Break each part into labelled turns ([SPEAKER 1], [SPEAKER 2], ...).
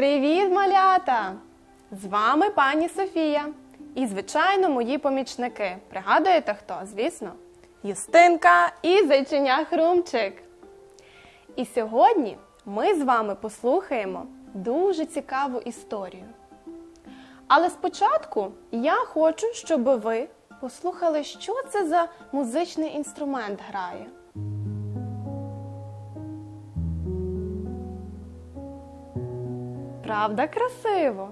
[SPEAKER 1] Привіт, малята! З вами пані Софія. І, звичайно, мої помічники. Пригадуєте хто? Звісно, Юстинка і зайчиня Хрумчик. І сьогодні ми з вами послухаємо дуже цікаву історію. Але спочатку я хочу, щоб ви послухали, що це за музичний інструмент грає. Правда, красиво?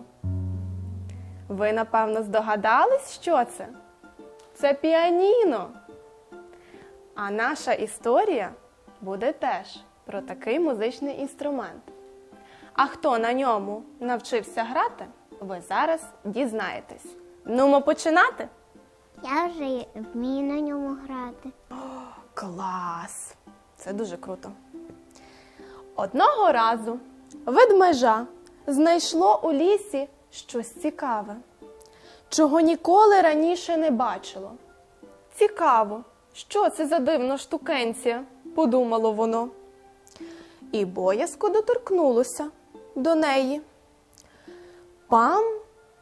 [SPEAKER 1] Ви, напевно, здогадались, що це? Це піаніно. А наша історія буде теж про такий музичний інструмент. А хто на ньому навчився грати, ви зараз дізнаєтесь. Нумо починати?
[SPEAKER 2] Я вже вмію на ньому грати.
[SPEAKER 1] Клас! Це дуже круто. Одного разу ведмежа знайшло у лісі щось цікаве, чого ніколи раніше не бачило. Цікаво, що це за дивна штукенція, подумало воно. І боязко доторкнулося до неї. Пам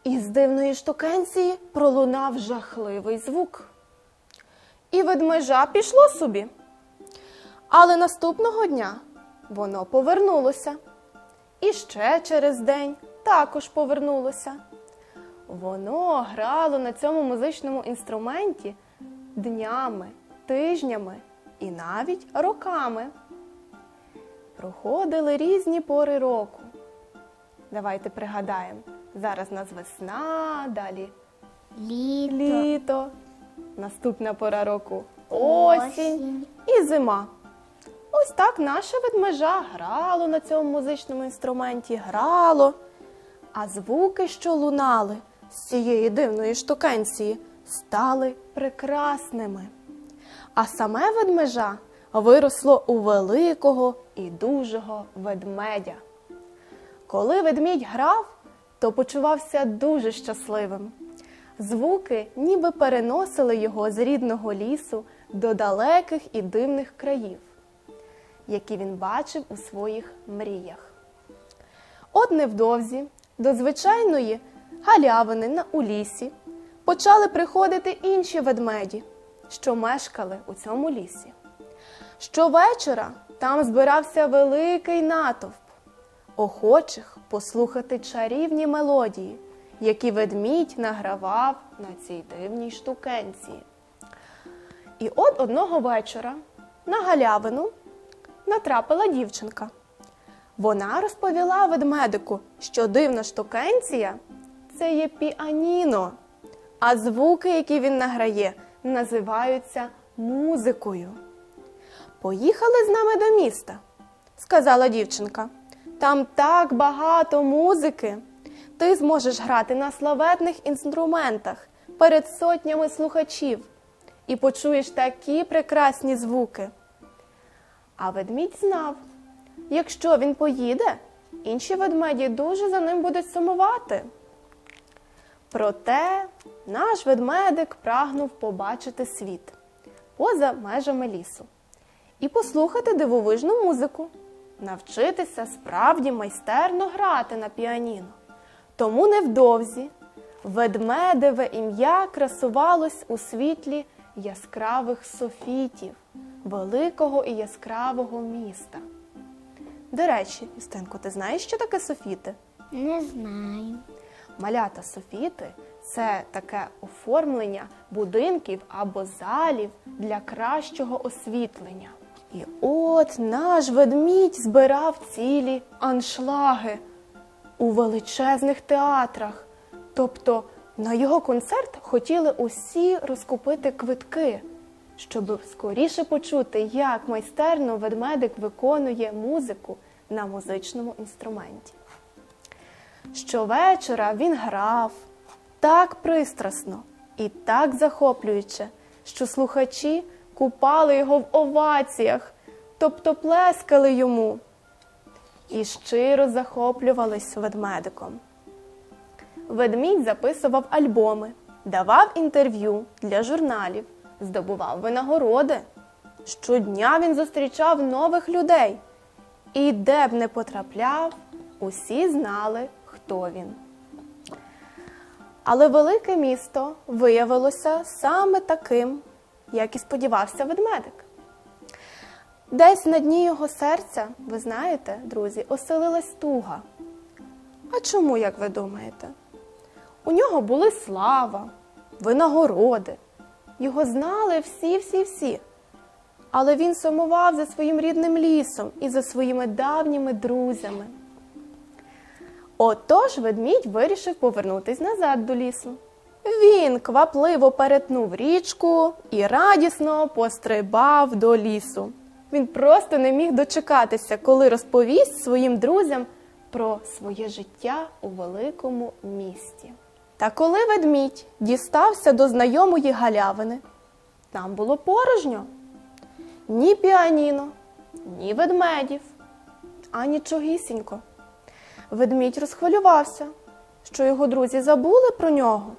[SPEAKER 1] із дивної штукенції пролунав жахливий звук. І ведмежа пішло собі. Але наступного дня воно повернулося. І ще через день також повернулося. Воно грало на цьому музичному інструменті днями, тижнями і навіть роками. Проходили різні пори року. Давайте пригадаємо. Зараз нас весна, далі
[SPEAKER 2] Літо,
[SPEAKER 1] літо, наступна пора року осінь
[SPEAKER 2] осінь.
[SPEAKER 1] і зима. Ось так наше ведмежа грало на цьому музичному інструменті, грало, а звуки, що лунали з цієї дивної штукенції, стали прекрасними. А саме ведмежа виросло у великого і дужого ведмедя. Коли ведмідь грав, то почувався дуже щасливим. Звуки ніби переносили його з рідного лісу до далеких і дивних країв, які він бачив у своїх мріях. От невдовзі до звичайної галявини на у лісі почали приходити інші ведмеді, що мешкали у цьому лісі. Щовечора там збирався великий натовп охочих послухати чарівні мелодії, які ведмідь награвав на цій дивній штукенції. І от одного вечора на галявину натрапила дівчинка. Вона розповіла ведмедику, що дивна штукенція це є піаніно, а звуки, які він награє, називаються музикою. Поїхали з нами до міста, сказала дівчинка. Там так багато музики. Ти зможеш грати на славетних інструментах перед сотнями слухачів і почуєш такі прекрасні звуки. А ведмідь знав, якщо він поїде, інші ведмеді дуже за ним будуть сумувати. Проте наш ведмедик прагнув побачити світ поза межами лісу і послухати дивовижну музику, навчитися справді майстерно грати на піаніно. Тому невдовзі ведмедеве ім'я красувалось у світлі яскравих софітів, великого і яскравого міста. До речі, Юстинко, ти знаєш, що таке софіти?
[SPEAKER 2] Не знаю.
[SPEAKER 1] Малята софіти це таке оформлення будинків або залів для кращого освітлення. І от наш ведмідь збирав цілі аншлаги у величезних театрах. Тобто на його концерт хотіли усі розкупити квитки, щоб скоріше почути, як майстерно ведмедик виконує музику на музичному інструменті. Щовечора він грав так пристрасно і так захоплююче, що слухачі купали його в оваціях, тобто плескали йому і щиро захоплювались ведмедиком. Ведмідь записував альбоми, давав інтерв'ю для журналів, здобував винагороди. Щодня він зустрічав нових людей і де б не потрапляв, Усі знали, хто він. Але велике місто виявилося саме таким, як і сподівався ведмедик. Десь на дні його серця, ви знаєте, друзі, оселилась туга. А чому, як ви думаєте? У нього були слава, винагороди. Його знали всі-всі-всі. Але він сумував за своїм рідним лісом і за своїми давніми друзями. Отож ведмідь вирішив повернутись назад до лісу. Він квапливо перетнув річку і радісно пострибав до лісу. Він просто не міг дочекатися, коли розповість своїм друзям про своє життя у великому місті. Та коли ведмідь дістався до знайомої галявини, там було порожньо. Ні піаніно, ні ведмедів, а нічогісінько. Ведмідь розхвилювався, що його друзі забули про нього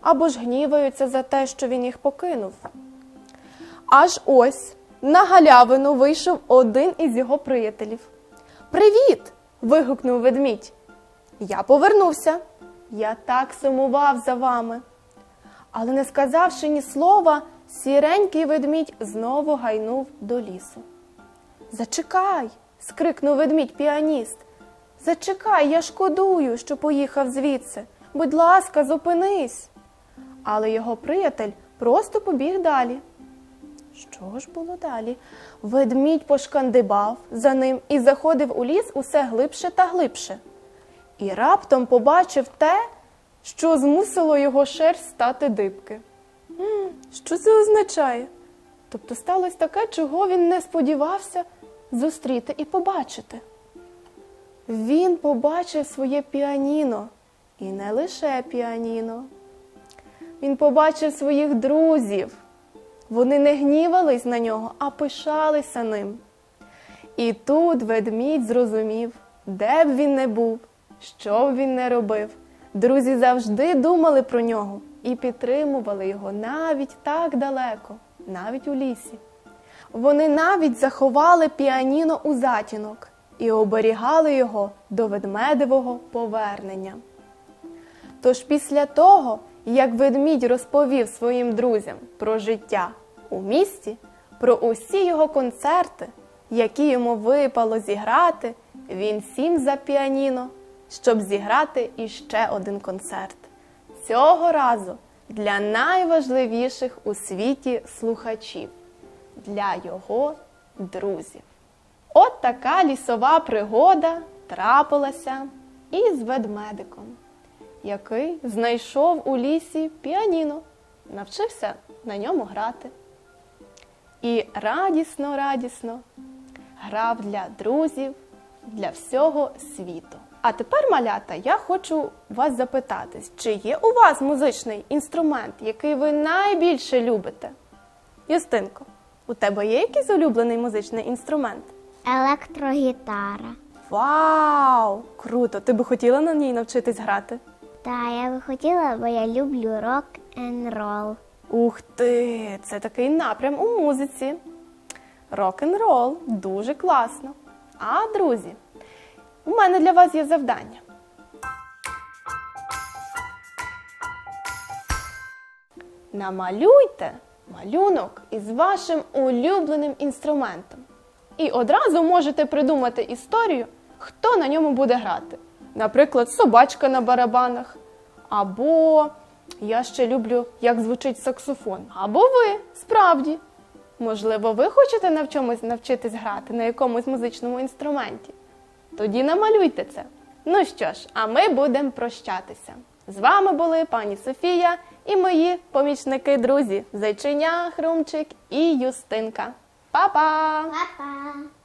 [SPEAKER 1] або ж гніваються за те, що він їх покинув. Аж ось на галявину вийшов один із його приятелів. Привіт! вигукнув ведмідь. Я повернувся. Я так сумував за вами. Але не сказавши ні слова, сіренький ведмідь знову гайнув до лісу. Зачекай, скрикнув ведмідь піаніст. Зачекай, я шкодую, що поїхав звідси. Будь ласка, зупинись. Але його приятель просто побіг далі. Що ж було далі? Ведмідь пошкандибав за ним і заходив у ліс усе глибше та глибше. І раптом побачив те, що змусило його шерсть стати дибки. Що це означає? Тобто сталося таке, чого він не сподівався зустріти і побачити. Він побачив своє піаніно, і не лише піаніно. Він побачив своїх друзів. Вони не гнівались на нього, а пишалися ним. І тут ведмідь зрозумів, де б він не був, що б він не робив. Друзі завжди думали про нього і підтримували його навіть так далеко, навіть у лісі. Вони навіть заховали піаніно у затінок і оберігали його до ведмедевого повернення. Тож після того, як ведмідь розповів своїм друзям про життя у місті, про усі його концерти, які йому випало зіграти, він сів за піаніно, щоб зіграти іще один концерт. Цього разу для найважливіших у світі слухачів, для його друзів. От така лісова пригода трапилася із ведмедиком який знайшов у лісі піаніно, навчився на ньому грати. І радісно, радісно грав для друзів, для всього світу. А тепер, малята, я хочу вас запитати, чи є у вас музичний інструмент, який ви найбільше любите? Юстинко, у тебе є якийсь улюблений музичний інструмент?
[SPEAKER 2] Електрогітара.
[SPEAKER 1] Вау! Круто! Ти би хотіла на ній навчитись грати?
[SPEAKER 2] Та я би хотіла, бо я люблю рок н рол.
[SPEAKER 1] Ух ти! Це такий напрям у музиці. Рок-н-рол дуже класно. А, друзі, у мене для вас є завдання. Намалюйте малюнок із вашим улюбленим інструментом. І одразу можете придумати історію, хто на ньому буде грати. Наприклад, собачка на барабанах. Або я ще люблю, як звучить саксофон. Або ви, справді. Можливо, ви хочете на чомусь навчитись грати на якомусь музичному інструменті? Тоді намалюйте це. Ну що ж, а ми будемо прощатися. З вами були пані Софія і мої помічники-друзі Зайчиня, Хрумчик і Юстинка. Па-па!
[SPEAKER 2] Па-па!